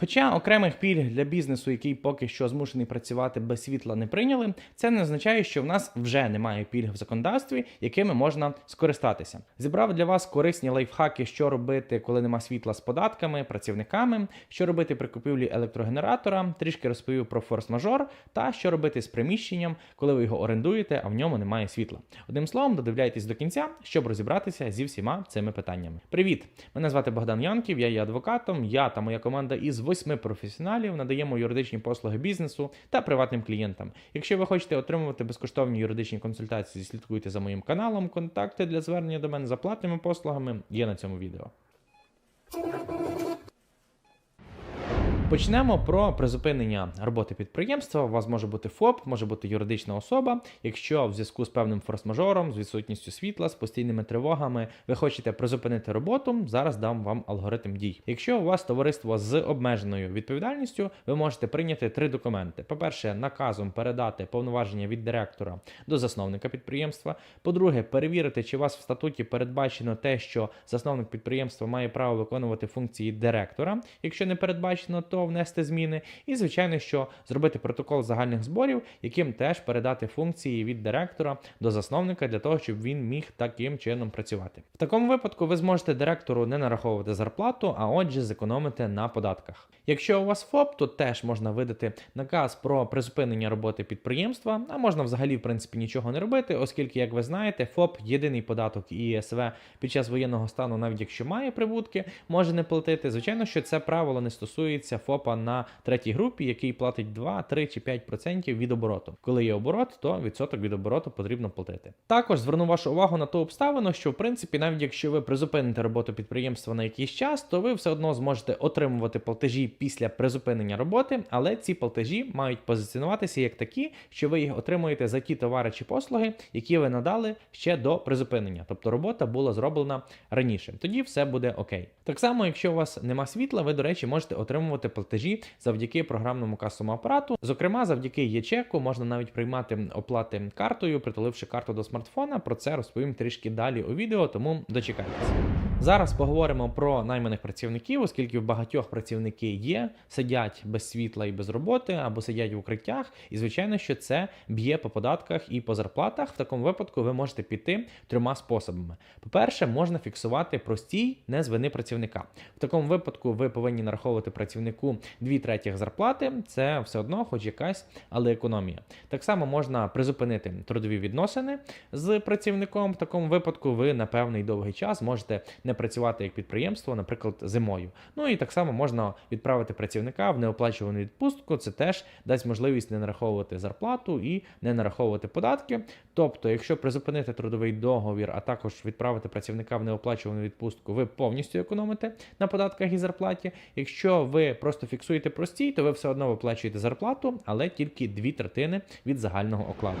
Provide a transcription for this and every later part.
Хоча окремих пільг для бізнесу, який поки що змушений працювати без світла, не прийняли, це не означає, що в нас вже немає пільг в законодавстві, якими можна скористатися. Зібрав для вас корисні лайфхаки, що робити, коли нема світла з податками, працівниками, що робити при купівлі електрогенератора, трішки розповів про форс-мажор та що робити з приміщенням, коли ви його орендуєте, а в ньому немає світла. Одним словом, додивляйтесь до кінця, щоб розібратися зі всіма цими питаннями. Привіт! Мене звати Богдан Янків, я є адвокатом. Я та моя команда із восьми професіоналів надаємо юридичні послуги бізнесу та приватним клієнтам. Якщо ви хочете отримувати безкоштовні юридичні консультації, слідкуйте за моїм каналом. Контакти для звернення до мене за платними послугами є на цьому відео. Почнемо про призупинення роботи підприємства. У вас може бути ФОП, може бути юридична особа. Якщо в зв'язку з певним форс-мажором, з відсутністю світла, з постійними тривогами, ви хочете призупинити роботу, зараз дам вам алгоритм дій. Якщо у вас товариство з обмеженою відповідальністю, ви можете прийняти три документи: по-перше, наказом передати повноваження від директора до засновника підприємства. По-друге, перевірити, чи у вас в статуті передбачено те, що засновник підприємства має право виконувати функції директора. Якщо не передбачено, то внести зміни. І, звичайно, що зробити протокол загальних зборів, яким теж передати функції від директора до засновника для того, щоб він міг таким чином працювати. В такому випадку ви зможете директору не нараховувати зарплату, а отже, зекономити на податках. Якщо у вас ФОП, то теж можна видати наказ про призупинення роботи підприємства, а можна взагалі в принципі нічого не робити, оскільки, як ви знаєте, ФОП єдиний податок і ЄСВ під час воєнного стану, навіть якщо має прибутки, може не платити. Звичайно, що це правило не стосується ФОПа на третій групі, який платить 2, 3 чи 5% від обороту. Коли є оборот, то відсоток від обороту потрібно платити. Також зверну вашу увагу на ту обставину, що в принципі, навіть якщо ви призупините роботу підприємства на якийсь час, то ви все одно зможете отримувати платежі після призупинення роботи, але ці платежі мають позиціонуватися як такі, що ви їх отримуєте за ті товари чи послуги, які ви надали ще до призупинення. Тобто робота була зроблена раніше. Тоді все буде окей. Так само, якщо у вас нема світла, ви, до речі, можете отримувати платежі завдяки програмному касовому апарату. Зокрема, завдяки ЄЧЕКу можна навіть приймати оплати картою, притуливши карту до смартфона. Про це розповім трішки далі у відео, тому дочекайтеся. Зараз поговоримо про найманих працівників, оскільки в багатьох працівники є, сидять без світла і без роботи, або сидять в укриттях. І звичайно, що це б'є по податках і по зарплатах. В такому випадку ви можете піти трьома способами. По-перше, можна фіксувати простій не з вини працівника. В такому випадку ви повинні нараховувати працівнику 2 третіх зарплати. Це все одно, хоч якась, але економія. Так само можна призупинити трудові відносини з працівником. В такому випадку ви на певний довгий час можете не працювати як підприємство, наприклад, зимою. Ну і так само можна відправити працівника в неоплачувану відпустку. Це теж дасть можливість не нараховувати зарплату і не нараховувати податки. Тобто, якщо призупинити трудовий договір, а також відправити працівника в неоплачувану відпустку, ви повністю економите на податках і зарплаті. Якщо ви просто фіксуєте простій, то ви все одно виплачуєте зарплату, але тільки дві третини від загального окладу.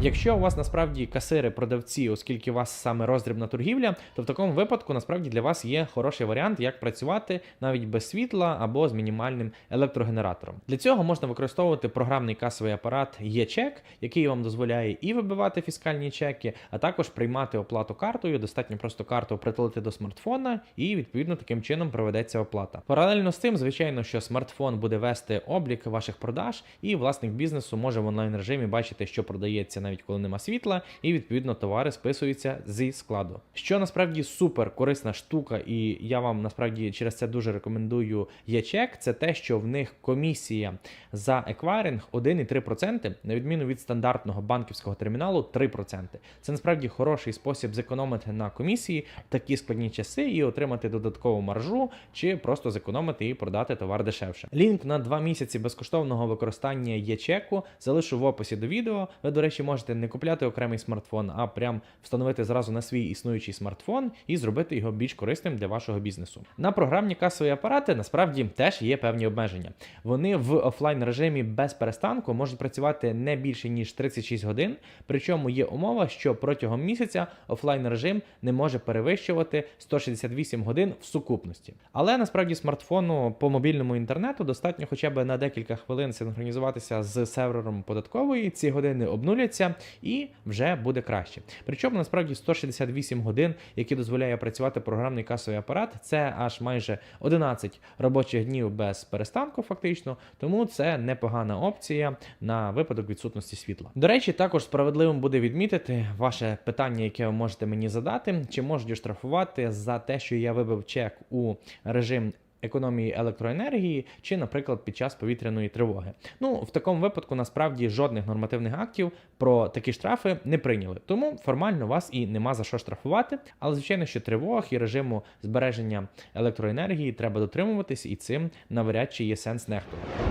Якщо у вас насправді касири, продавці, оскільки у вас саме роздрібна торгівля, то в такому випадку насправді для вас є хороший варіант, як працювати навіть без світла або з мінімальним електрогенератором. Для цього можна використовувати програмний касовий апарат e-check, який вам дозволяє і вибивати фіскальні чеки, а також приймати оплату картою. Достатньо просто карту притулити до смартфона, і відповідно таким чином проведеться оплата. Паралельно з тим, звичайно, що смартфон буде вести облік ваших продаж, і власник бізнесу може в онлайн режимі бачити, що продається навіть коли нема світла, і відповідно товари списуються зі складу. Що насправді супер корисна штука, і я вам насправді через це дуже рекомендую ЄЧЕК, це те, що в них комісія за еквайринг 1,3%, на відміну від стандартного банківського терміналу 3%. Це насправді хороший спосіб зекономити на комісії такі складні часи і отримати додаткову маржу, чи просто зекономити і продати товар дешевше. Лінк на 2 місяці безкоштовного використання ЄЧЕКу залишу в описі до відео. Ви, до речі, можете не купляти окремий смартфон, а прям встановити зразу на свій існуючий смартфон і зробити його більш корисним для вашого бізнесу. На програмні касові апарати насправді теж є певні обмеження. Вони в офлайн режимі без перестанку можуть працювати не більше ніж 36 годин. Причому є умова, що протягом місяця офлайн режим не може перевищувати 168 годин в сукупності. Але насправді смартфону по мобільному інтернету достатньо хоча б на декілька хвилин синхронізуватися з сервером податкової. Ці години обнуляться і вже буде краще. Причому насправді 168 годин, які дозволяє працювати працювати програмний касовий апарат. Це аж майже 11 робочих днів без перестанку, фактично. Тому це непогана опція на випадок відсутності світла. До речі, також справедливим буде відмітити ваше питання, яке ви можете мені задати, чи можуть оштрафувати за те, що я вибив чек у режим. Економії електроенергії чи, наприклад, під час повітряної тривоги. Ну, в такому випадку насправді жодних нормативних актів про такі штрафи не прийняли. Тому формально вас і нема за що штрафувати. Але звичайно, що тривог і режиму збереження електроенергії треба дотримуватись, і цим навряд чи є сенс нехтувати.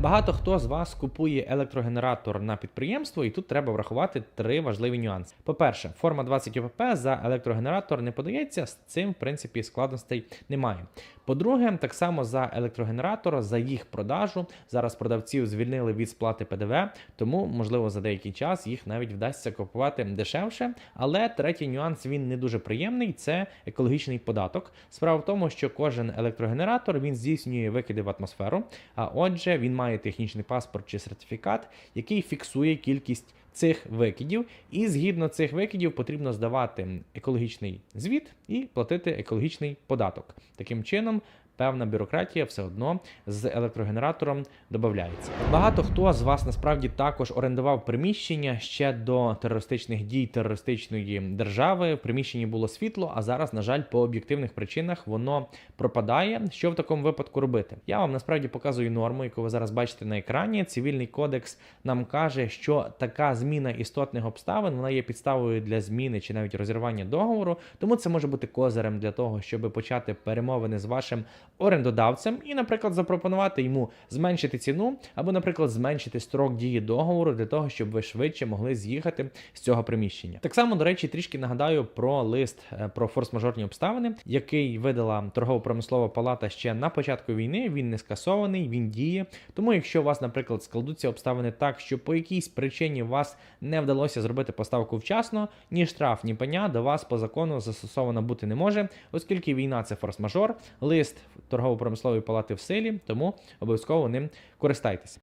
Багато хто з вас купує електрогенератор на підприємство, і тут треба врахувати три важливі нюанси. По-перше, форма 20 ОПП за електрогенератор не подається, з цим, в принципі, складностей немає. По-друге, так само за електрогенератор, за їх продажу. Зараз продавців звільнили від сплати ПДВ, тому, можливо, за деякий час їх навіть вдасться купувати дешевше. Але третій нюанс він не дуже приємний це екологічний податок. Справа в тому, що кожен електрогенератор він здійснює викиди в атмосферу, а отже, він має технічний паспорт чи сертифікат, який фіксує кількість. Цих викидів, і згідно цих викидів потрібно здавати екологічний звіт і платити екологічний податок. Таким чином, певна бюрократія все одно з електрогенератором додається. Багато хто з вас насправді також орендував приміщення ще до терористичних дій терористичної держави. В приміщенні було світло, а зараз, на жаль, по об'єктивних причинах воно пропадає. Що в такому випадку робити? Я вам насправді показую норму, яку ви зараз бачите на екрані. Цивільний кодекс нам каже, що така зміна істотних обставин вона є підставою для зміни чи навіть розірвання договору. Тому це може бути козирем для того, щоб почати перемовини з вашим орендодавцем і, наприклад, запропонувати йому зменшити ціну або, наприклад, зменшити строк дії договору для того, щоб ви швидше могли з'їхати з цього приміщення. Так само, до речі, трішки нагадаю про лист е, про форс-мажорні обставини, який видала торгово-промислова палата ще на початку війни. Він не скасований, він діє. Тому, якщо у вас, наприклад, складуться обставини так, що по якійсь причині вас не вдалося зробити поставку вчасно, ні штраф, ні пеня до вас по закону застосовано бути не може, оскільки війна це форс-мажор, лист торгово-промислової палати в силі, тому обов'язково ним користайтеся.